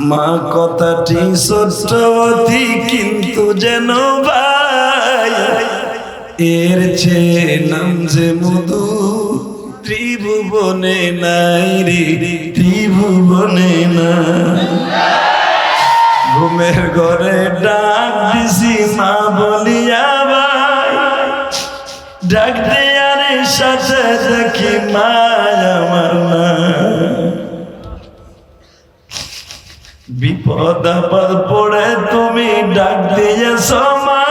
মা, কথাটি সত্যবতী কিন্তু যেন ভাই, এর চেয়ে নাম যে মধু, ত্রিভুবনে নাই রে, ত্রিভুবনে না ঘুমের ঘরে ডাক দিছি, মা বলিয়া ভাই, ডাক দেয়ারে সাথে দেখি মা আমার না বিপদ আপদ পড়ে তুমি ডাক দিয়েছ মা।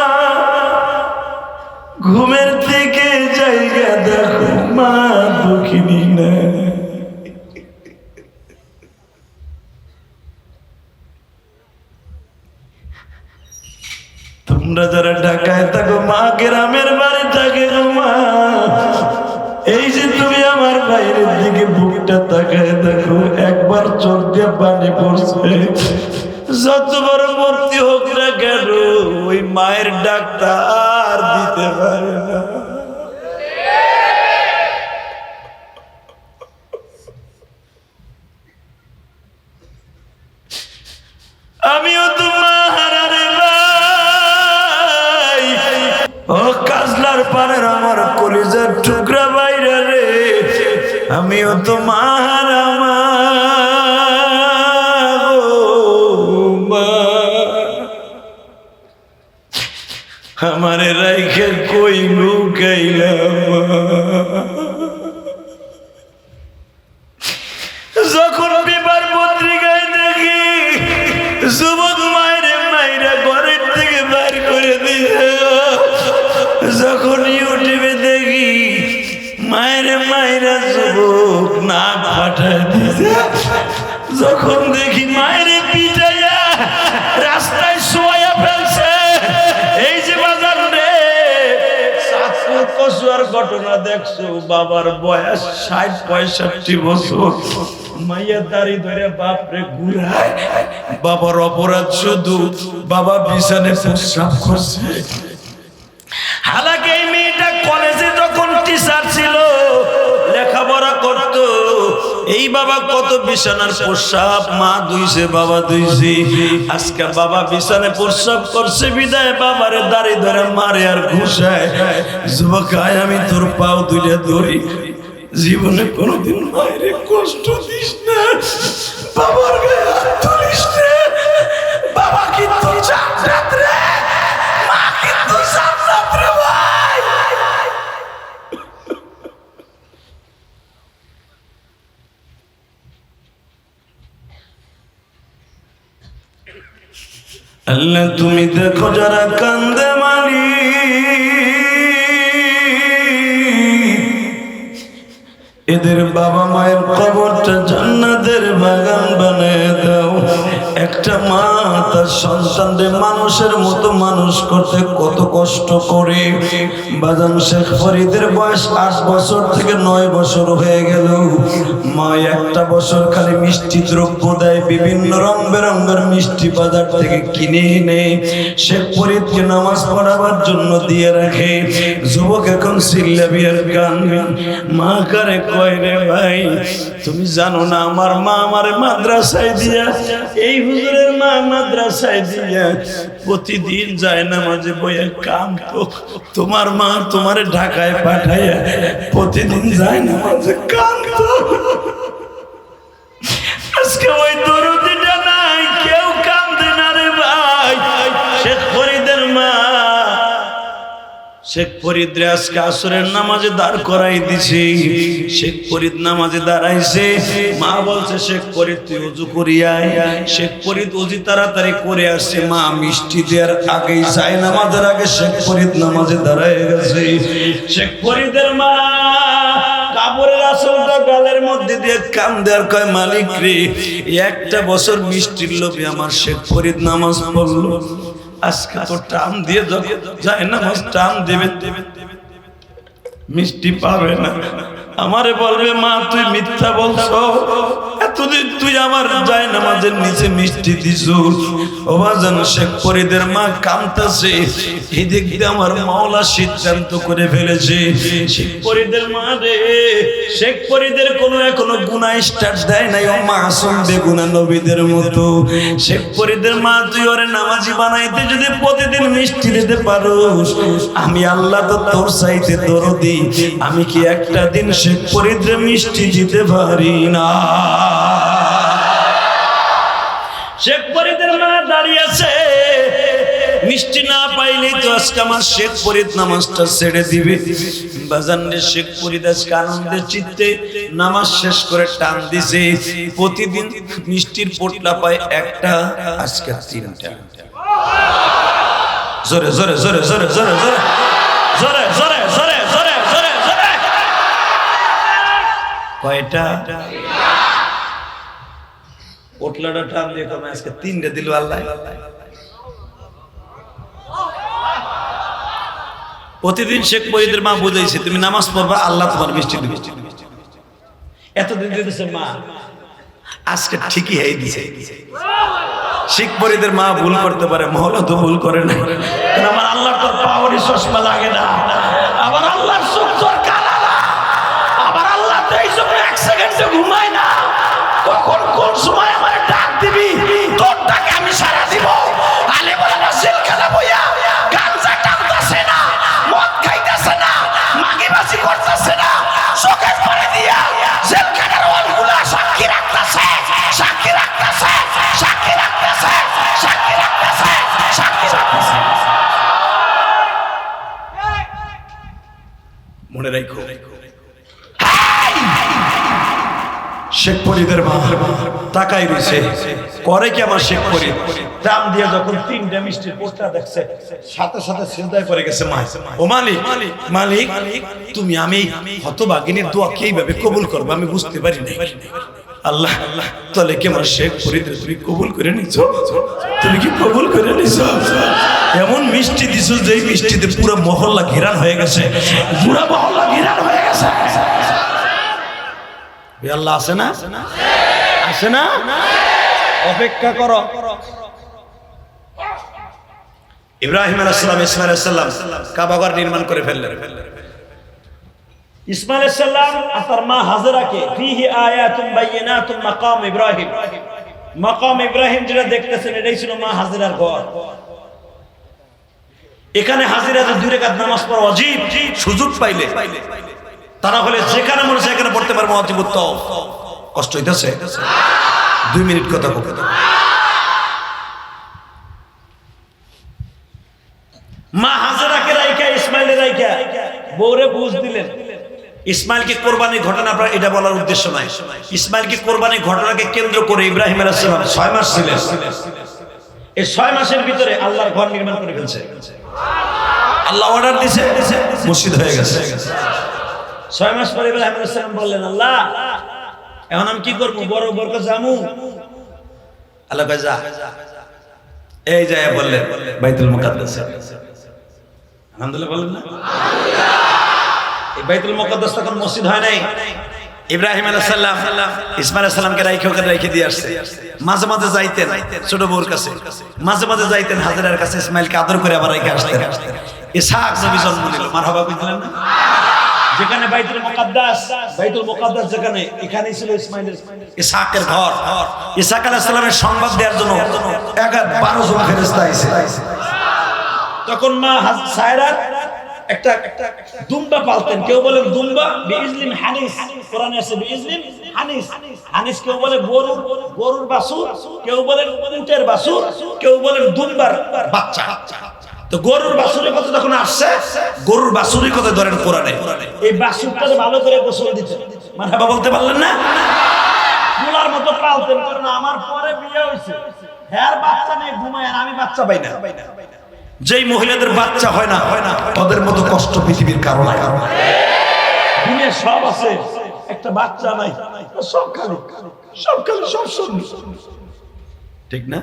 ঘুমের থেকে জায়গা দেখো মা, দুঃখিনী না। তোমরা যারা ঢাকায় থাকো, মা, গ্রামের বাড়ি থাকে গো মা। এই যে তুমি আমার বাইরের দিকে বুকটা তাকায় দেখো। একবার চোখ দিয়ে পানি পড়ছে। যত বড় মূর্তি হোক না কেন, ওই মায়ের ডাকটা আর দিতে পারে আমিও তো মা হারারে ভাই। আমার কলিজার টুকরা বাইরে আমিও তো আমারে রাইখে কই লুকাইলাম যখন পেপার পত্রিকায় দেখি, যুবক মায়ের মায়েরা ঘরের থেকে বাইর করে যখন ইউটিউবে দেখি, মায়ের মায়েরা যুবক ফাটায় দিয়েছে যখন দেখি মায়ের কচুয়ার ঘটনা দেখছ, বাবার বয়স ষাট, পঁয়ষট্টি বছর। মাইয়া দাড়ি ধরে বাপরে ঘুরায়। বাবার অপরাধ শুধু বাবা বিছানে প্রস্রাব করছে। হালাকে এই বাবা কত বিছানার প্রস্রাব, মা দুইছে, বাবা দুইছে। আজকে বাবা বিছানে প্রস্রাব করছে, বিদায় বাবারে দাড়ি ধরে মারে আর ঘুষায়। যুবক আয়, আমি তোর পাও দুইটা ধরি। জীবনে কোনোদিন মায়ের কষ্ট দিস না। বাবার গায়ে হাত তুলিস না। আল্লাহ তুমি দেখো যারা কান্দে মালি এদের বাবা মায়ের কবরটা জান্নাতের বাগান বানিয়ে দাও। একটা মা তার সন্তানদের মানুষের মতো মানুষ করতে কত কষ্ট করে। শেখ ফরিদের বয়স আট বছর থেকে নয় বছর হয়ে গেল। মা একটা বছর খালি মিষ্টি দ্রব্য দেয়, বিভিন্ন রং বেরঙ্গের মিষ্টি বাজার থেকে কিনে এনে শেখ ফরিদকে নামাজ পড়াবার জন্য দিয়ে রাখে। যুবক এখন সিল্লা বিয়ার গান মা কারে কয় রে ভাই, তুমি জানো না আমার মা আমার মাদ্রাসায় দিয়া এই হুজুরের মা মাদ্রাসায় দিয়া প্রতিদিন যায় না মাঝে বইয়ে কাম তোমার মা তোমার ঢাকায় পাঠাইয়া প্রতিদিন যায় না মাঝে কাম আজকে ওই দরদিটা শেখ ফরিদ আজকে আসরের নামাজে দাঁড় করাই দিছি। শেখ ফরিদ নামাজে দাঁড়াইছে। মা বলছে, শেখ ফরিদ, তুই উজু করিয়া শেখ ফরিদ উজি তাড়াতাড়ি করে আসছে। মা মিষ্টি দেওয়ার আগেই যায় নামাজের আগে শেখ ফরিদ নামাজে দাঁড়ায় গেছে। শেখ ফরিদের মা মধ্যে দিয়ে কয়, মালিক রে একটা বছর মিষ্টির লোভে আমার শেখ ফরিদ নামাজ পড়ল। আজকে তো টান দিয়ে যায় নামাজ টান দেবে। মিষ্টি পাবে না। আমারে বলবে, মা, তুই মিথ্যা বলছো। এতদিন তুই আমার যায় নামাজের নিচে মিষ্টি দিছু ওবাজান শেখ ফরিদের মা কামতাছে। এদিক দিয়ে আমার মাওলা সিদ্ধান্ত করে ফেলেছে, শেখ ফরিদের মা রে, শেখ ফরিদের কোনো এখনও গুনাহ স্টার্ট দেয় নাই। ও মাসুম বেগুনা নবীদের মতো। শেখ ফরিদের মা, তুই ওরে নামাজি বানাইতে যদি প্রতিদিন মিষ্টি দিতে পারো আমি আল্লাহ তো তোর চাইতে দরদি। আমি কি একটা দিন শেখ ফরিদের মিষ্টি দিতে পারি না। শেখ ফরিদের মা দাঁড়িয়ে আছে, মিষ্টি না পাইলে তো আজকে আমার শেখ ফরিদ নামাজটা ছেড়ে দিবে। বাজান রে শেখ ফরিদ আজকে আনন্দের চিত্তে নামাজ শেষ করে টান দিছে। প্রতিদিন মিষ্টির পোটলা পায় একটা, আজকে তিনটা। জোরে জোরে জোরে জোরে জোরে জোরে জোরে জোরে জোরে জোরে কয়টা? পোটলাটা টান দিয়ে কমে আজকে তিনটে দিল আল্লাহ। প্রতিদিন শেখ ফরিদের মা বুঝাইছে তুমি নামাজ পড়বা, আল্লাহ তোমার মিষ্টি দিবে। এতদিন দিতেছে মা, আজকে ঠিকই হয়ে দিছে শিখ পরিদের মা ভুল করতে পারে মহলা তো ভুল করে না। আমার আল্লাহর তোর পাওয়ারি চশমা লাগে না। আমার আল্লাহর চোখ তোর কালা না আমার আল্লাহ তো এই সময় এক সেকেন্ডে ঘুমায় না। কখন কোন সময় আমার ডাক দিবি? তোর ডাকে আমি সারা দিব। শেখ ফরিদের মা তাকাই রয়েছে। করে কি আমার শেখ ফরিদ? দাম দিয়ে যখন তিনটা মিষ্টির পোস্টার দেখছে, সাথে সাথে চিন্তায় পড়ে গেছে, মা, ও মালিক মালিক, তুমি আমি হতভাগিনীর দোয়া কে এইভাবে কবুল করব? আমি বুঝতে পারি না আল্লাহ আল্লাহ তাহলে কি আমার শেখ ফরিদ তুমি কবুল করে নিছো? তুমি কি কবুল করে নিছো? এমন মিষ্টি দিছো যে মিষ্টিতে পুরো মহল্লা ঘিরান হয়ে গেছে। পুরো মহল্লা ঘিরান হয়ে গেছে। আল্লাহ আছে না? আছে না? অপেক্ষা করো। ইব্রাহিম ইসমাইল কাবাগর নির্মাণ করে ফেললেন। ইসমাইল মা ফিহি মাকাম ইব্রাহিম। মাকাম ইব্রাহিম যেটা দেখতেছেন, এটাই ছিল মা হাজরার ঘর। এখানে হাজিরা যে দুই রেখাত নামাজ পড়া অজীব, সুযোগ পাইলে। তারা হলে যেখানে মনে সেখানে পড়তে পারব অজীব উত্তম। কষ্ট হইতেছে। দুই মিনিট কথা বলতে মা হাজরাকে রাইখা ইসমাইলের রাইখা। বউরে বুঝ দিলেন। ইসমাইলকে কোরবানির ঘটনা আপনার এটা বলার উদ্দেশ্য নাই। ইসমাইলকে কোরবানির ঘটনাকে কেন্দ্র করে ইব্রাহিম আলাইসালাম ছয় মাস ছিলেন। এই ছয় মাসের ভিতরে আল্লাহর ঘর নির্মাণ করে ফেলছে। আল্লাহ অর্ডার দিছে। মসজিদ হয়ে গেছে। ছয় মাস পরে ইব্রাহিম বললেন, আল্লাহ, এখন আমি কি করব? বড় বরকত জামু। আল্লাহ যা। এই যায় বললেন, বাইতুল মুকাদ্দাস। আলহামদুলিল্লাহ বললেন না? এই বাইতুল মুকাদ্দাস তখন মসজিদ হয় নাই। ইব্রাহিম আলাইহিস সালাম ইসমাইল সালামকে রাইখে ওকে রাইখে দিয়ে আসছে। মাঝে মাঝে যাইতেন ছোট বউর কাছে। মাঝে মাঝে যাইতেন হাজরার কাছে ইসমাইলকে আদর করে আবার রাইখে আসতেন। নবী জন্ম নিল। না? যেখানে বাইতুল মুকাদ্দাস বাইতুল মুকাদ্দাস যেখানে, এখানেই ছিল ইসমাইলের ইসহাকের ঘর। ইসহাক আলাইহিস সালামের সংবাদ দেওয়ার জন্য এগার বারো জন ফেরেশতা আইছে। তখন মা সায়রার একটা একটা দুম্বা পালতেন। কেউ বলেন দুম্বা বিইজলিম হানিস। কোরআনে আছে বিইজলিম হানিস। হানিস কেউ বলে গরুর গরুর বাছুর। কেউ বলেন উটের বাছুর। কেউ বলেন দুম্বার বাচ্চা। তো গরুর বাছুরের কথা যখন আসছে, গরুর বাছুরের কথা ধরেন কোরআনে। এই বাছুরটাকে ভালো করে গোসল দিতেন মানে বাবা বলতে পারলেন না? মুলার মতো পালতেন, কারণ আমার পরে বিয়ে হয়েছে। হ্যাঁ বাচ্চা নেই, ঘুমায় আর আমি বাচ্চা পাই না। যেই মহিলাদের বাচ্চা হয় না হয় না ওদের মতো কষ্ট পৃথিবীর কারণ কারণ দুনিয়া সব আছে, একটা বাচ্চা নাই সব খালি। সব খালি, সব শূন্য ঠিক না?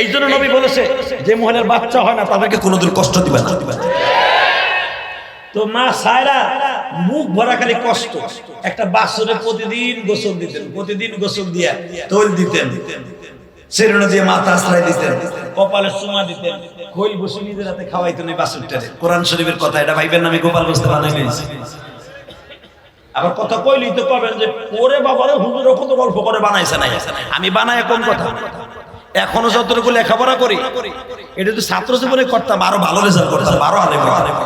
এই জন্য নবী বলেছে যে মহিলার বাচ্চা হয় না, তাদেরকে কোনোদিন কষ্ট দিবে না। তো মা সায়রা মুখ ভরা খালি কষ্ট। একটা বাসরে প্রতিদিন গোসল দিতেন, প্রতিদিন গোসল দিয়া তৈল দিতেন। সেরুনো দিয়ে মাথা আশ্রয় দিতেন, কপালে চুমা দিতেন, খৈল বসে নিজের হাতে খাওয়াইতেন এই বাসুরটারে। কোরআন শরীফের কথা, এটা ভাইবেন না, আমি গোপাল বসতে বানাই নিয়েছি আবার কথা কইলেই তো পাবেন যে, ওরে বাবারে হুজুর কত গল্প করে বানাইছে নাই। আমি বানাই কোন কথা? এখনও যতটুকু লেখাপড়া করি, এটা তো ছাত্র জীবনে করতাম, আরও ভালো রেজাল্ট করতাম, আরও হইতাম।